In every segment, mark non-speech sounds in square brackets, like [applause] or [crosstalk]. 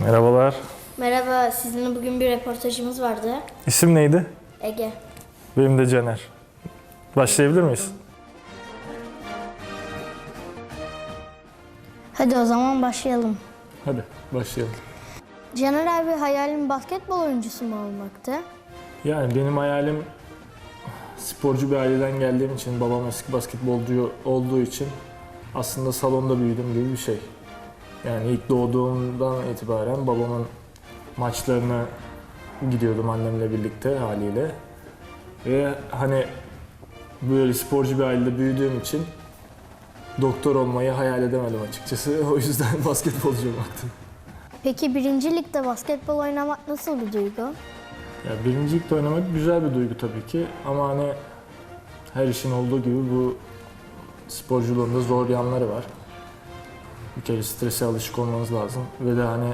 Merhabalar. Merhaba, sizinle bugün bir röportajımız vardı. İsim neydi? Ege. Benim de Caner. Başlayabilir miyiz? Hadi o zaman başlayalım. Hadi başlayalım. Caner abi hayalin basketbol oyuncusu mu olmaktı? Yani benim hayalim sporcu bir aileden geldiğim için, babam eski basketbolcu olduğu için aslında salonda büyüdüm gibi bir şey. Yani ilk doğduğumdan itibaren babamın maçlarına gidiyordum annemle birlikte haliyle. Ve hani böyle sporcu bir ailede büyüdüğüm için doktor olmayı hayal edemedim açıkçası. [laughs] O yüzden [laughs] basketbolcu olmaktı. Peki birinci ligde basketbol oynamak nasıl bir duygu? Ya birinci ligde oynamak güzel bir duygu tabii ki ama hani her işin olduğu gibi bu sporculuğun da zor yanları var. Bir kere strese alışık olmanız lazım ve de hani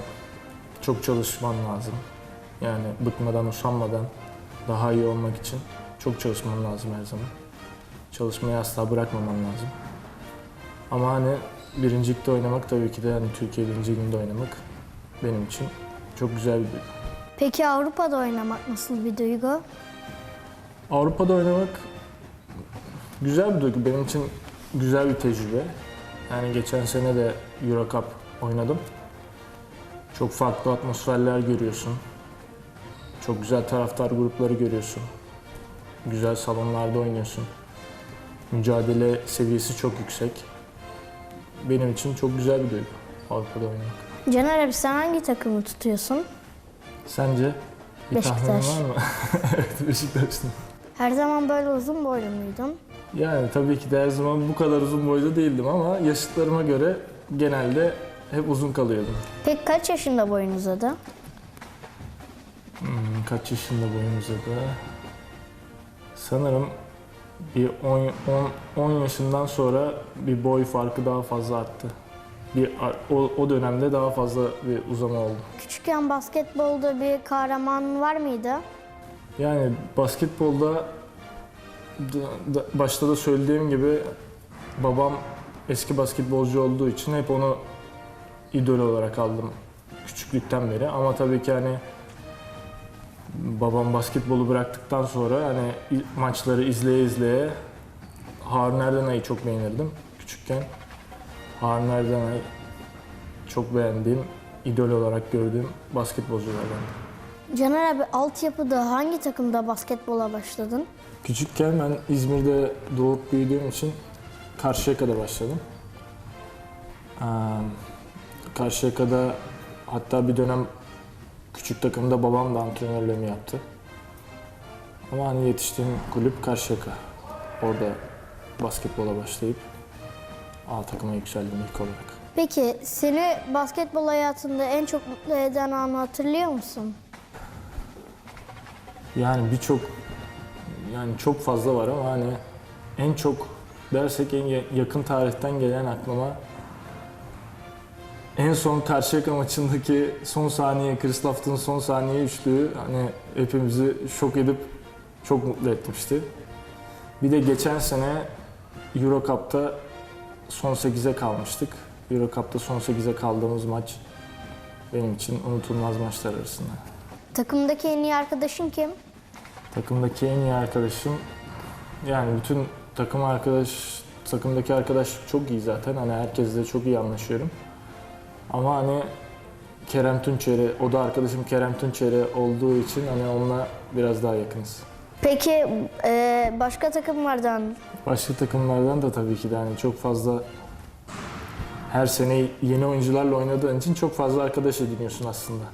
çok çalışman lazım. Yani bıkmadan, usanmadan daha iyi olmak için çok çalışman lazım her zaman. Çalışmayı asla bırakmaman lazım. Ama hani birinci ligde oynamak tabii ki de hani Türkiye birinci liginde oynamak benim için çok güzel bir duygu. Peki Avrupa'da oynamak nasıl bir duygu? Avrupa'da oynamak güzel bir duygu. Benim için güzel bir tecrübe. Yani geçen sene de Euro Cup oynadım. Çok farklı atmosferler görüyorsun. Çok güzel taraftar grupları görüyorsun. Güzel salonlarda oynuyorsun. Mücadele seviyesi çok yüksek. Benim için çok güzel bir duygu Avrupa'da oynamak. Caner abi sen hangi takımı tutuyorsun? Sence? Bir tahminin Beşiktaş. var mı? [laughs] evet Beşiktaş'ın. Her zaman böyle uzun boylu muydun? Yani tabii ki de her zaman bu kadar uzun boylu değildim ama yaşıtlarıma göre genelde hep uzun kalıyordum. Peki kaç yaşında boyun uzadı? Hmm, kaç yaşında boyum uzadı? Sanırım bir 10, 10, 10 yaşından sonra bir boy farkı daha fazla arttı. Bir, o, o dönemde daha fazla bir uzama oldu. Küçükken basketbolda bir kahraman var mıydı? Yani basketbolda da- da- başta da söylediğim gibi babam eski basketbolcu olduğu için hep onu idol olarak aldım küçüklükten beri. Ama tabii ki hani babam basketbolu bıraktıktan sonra hani maçları izleye izleye Harun Erdenay'ı çok beğenirdim küçükken. Harun Erdenay çok beğendiğim, idol olarak gördüğüm basketbolculardan. Caner abi altyapıda hangi takımda basketbola başladın? Küçükken ben İzmir'de doğup büyüdüğüm için Karşıyaka'da başladım. Ee, Karşıyaka'da hatta bir dönem küçük takımda babam da antrenörlüğümü yaptı. Ama hani yetiştiğim kulüp Karşıyaka. Orada basketbola başlayıp A takıma yükseldim ilk olarak. Peki seni basketbol hayatında en çok mutlu eden anı hatırlıyor musun? Yani birçok yani çok fazla var ama hani en çok dersek en ya- yakın tarihten gelen aklıma en son Karşıyaka maçındaki son saniye, Chris Lofton'un son saniye üçlüğü hani hepimizi şok edip çok mutlu etmişti. Bir de geçen sene Euro Cup'ta son 8'e kalmıştık. Euro Cup'ta son 8'e kaldığımız maç benim için unutulmaz maçlar arasında. Takımdaki en iyi arkadaşın kim? Takımdaki en iyi arkadaşım yani bütün takım arkadaş takımdaki arkadaş çok iyi zaten. Hani herkesle çok iyi anlaşıyorum. Ama hani Kerem Tunçeri, o da arkadaşım Kerem Tunçeri olduğu için hani onunla biraz daha yakınız. Peki e, başka takımlardan Başka takımlardan da tabii ki de hani çok fazla her sene yeni oyuncularla oynadığın için çok fazla arkadaş ediniyorsun aslında.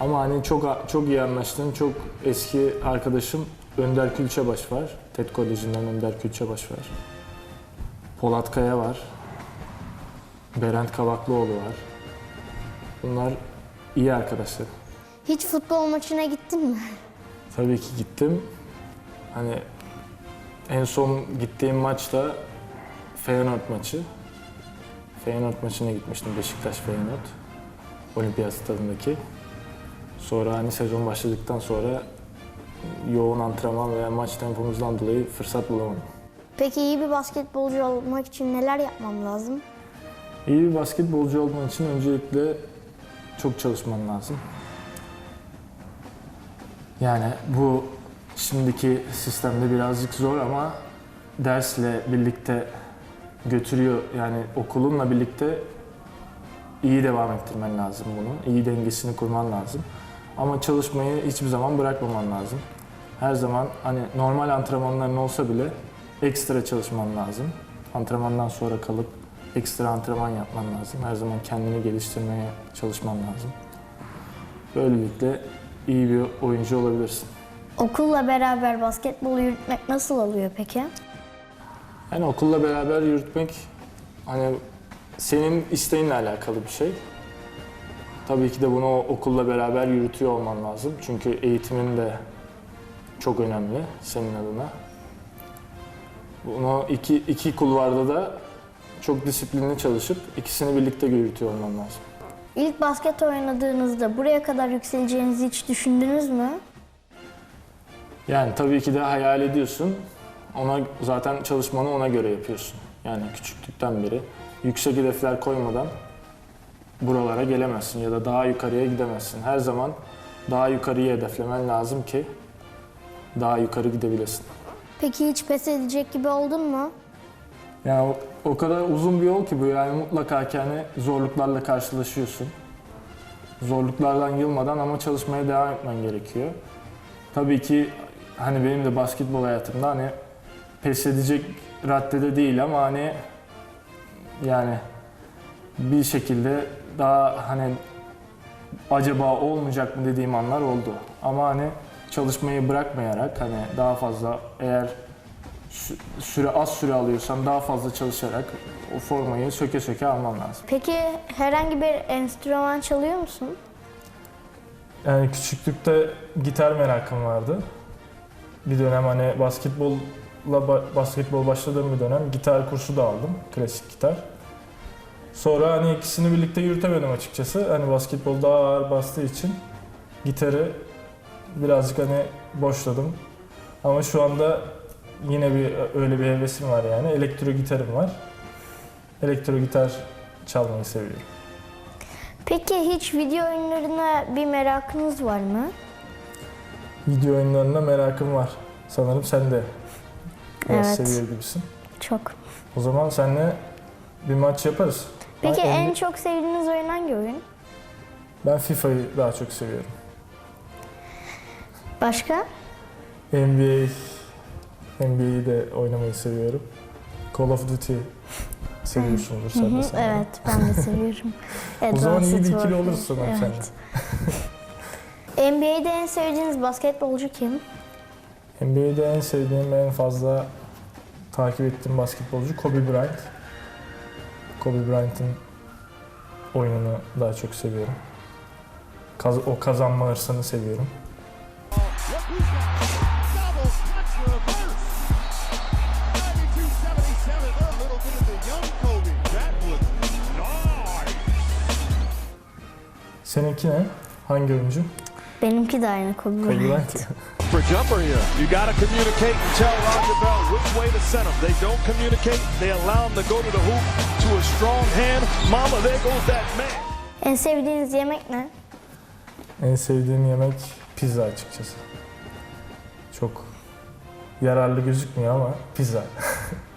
Ama hani çok çok iyi anlaştığım çok eski arkadaşım Önder Külçebaş var. TED Koleji'nden Önder Külçebaş var. Polat Kaya var. Berent Kavaklıoğlu var. Bunlar iyi arkadaşlar. hiç futbol maçına gittin mi? Tabii ki gittim. Hani en son gittiğim maçta Feyenoord maçı. Feyenoord maçına gitmiştim Beşiktaş Feyenoord. Olimpiyat stadındaki. Sonra hani sezon başladıktan sonra yoğun antrenman ve maç tempomuzdan dolayı fırsat bulamadım. Peki iyi bir basketbolcu olmak için neler yapmam lazım? İyi bir basketbolcu olman için öncelikle çok çalışman lazım. Yani bu şimdiki sistemde birazcık zor ama dersle birlikte götürüyor. Yani okulunla birlikte iyi devam ettirmen lazım bunu. İyi dengesini kurman lazım. Ama çalışmayı hiçbir zaman bırakmaman lazım. Her zaman hani normal antrenmanların olsa bile ekstra çalışman lazım. Antrenmandan sonra kalıp ekstra antrenman yapman lazım. Her zaman kendini geliştirmeye çalışman lazım. Böylelikle iyi bir oyuncu olabilirsin. Okulla beraber basketbolu yürütmek nasıl oluyor peki? Yani okulla beraber yürütmek hani senin isteğinle alakalı bir şey. Tabii ki de bunu okulla beraber yürütüyor olman lazım. Çünkü eğitimin de çok önemli senin adına. Bunu iki, iki kulvarda da çok disiplinli çalışıp ikisini birlikte yürütüyor olman lazım. İlk basket oynadığınızda buraya kadar yükseleceğinizi hiç düşündünüz mü? Yani tabii ki de hayal ediyorsun. Ona zaten çalışmanı ona göre yapıyorsun. Yani küçüklükten beri yüksek hedefler koymadan buralara gelemezsin ya da daha yukarıya gidemezsin. Her zaman daha yukarıya hedeflemen lazım ki daha yukarı gidebilesin. Peki hiç pes edecek gibi oldun mu? Yani o, o kadar uzun bir yol ki bu yani mutlaka hani zorluklarla karşılaşıyorsun. Zorluklardan yılmadan ama çalışmaya devam etmen gerekiyor. Tabii ki hani benim de basketbol hayatımda hani pes edecek raddede değil ama hani yani bir şekilde daha hani acaba olmayacak mı dediğim anlar oldu. Ama hani çalışmayı bırakmayarak hani daha fazla eğer sü- süre az süre alıyorsan daha fazla çalışarak o formayı söke söke alman lazım. Peki herhangi bir enstrüman çalıyor musun? Yani küçüklükte gitar merakım vardı. Bir dönem hani basketbolla ba- basketbol başladığım bir dönem gitar kursu da aldım. Klasik gitar. Sonra hani ikisini birlikte yürütemedim açıkçası. Hani basketbol daha ağır bastığı için gitarı birazcık hani boşladım. Ama şu anda yine bir öyle bir hevesim var yani. Elektro gitarım var. Elektro gitar çalmayı seviyorum. Peki hiç video oyunlarına bir merakınız var mı? Video oyunlarına merakım var. Sanırım sen de biraz Evet. seviyor gibisin. Çok. O zaman seninle bir maç yaparız. Peki Ben, en çok sevdiğiniz oyun hangi oyun? ben FIFA'yı daha çok seviyorum. Başka? NBA NBA'yi de oynamayı seviyorum. Call of Duty seviyorsundur sen de sanırım. evet ben de seviyorum. [laughs] O zaman iyi bir ikili sanırım Evet. seninle. [laughs] NBA'de en sevdiğiniz basketbolcu kim? NBA'de en sevdiğim, en fazla takip ettiğim basketbolcu Kobe Bryant. Kobe Bryant'ın oyununu daha çok seviyorum. Kaz- o kazanma hırsını seviyorum. Look who's got double touch reverse. 92-77. They're a little bit of the young Kobe. That was nice. Seninki ne? Hangi oyuncu? Benimki de aynı Kobe Kobe Bryant. [laughs] For jumper here. You got to communicate and tell Roger Bell which way to send him. They don't communicate. They allow him to go to the hoop to a strong hand. Mama, there goes that man. En sevdiğiniz yemek ne? En sevdiğim yemek pizza açıkçası. Çok yararlı gözükmüyor ama pizza.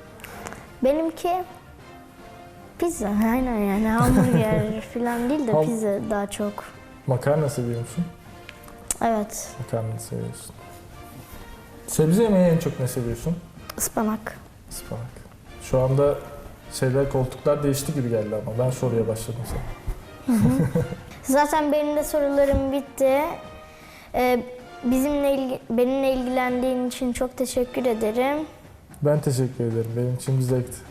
[laughs] Benimki pizza. Aynen yani hamburger [laughs] falan değil de Ham- pizza daha çok. Makarna seviyor musun? Evet. Makarna seviyorsun. Sebze yemeği en çok ne seviyorsun? Ispanak. Ispanak. Şu anda şeyler koltuklar değişti gibi geldi ama ben soruya başladım sana. Zaten benim de sorularım bitti. Ee, bizimle ilgi, benimle ilgilendiğin için çok teşekkür ederim. Ben teşekkür ederim. Benim için bir zevkti.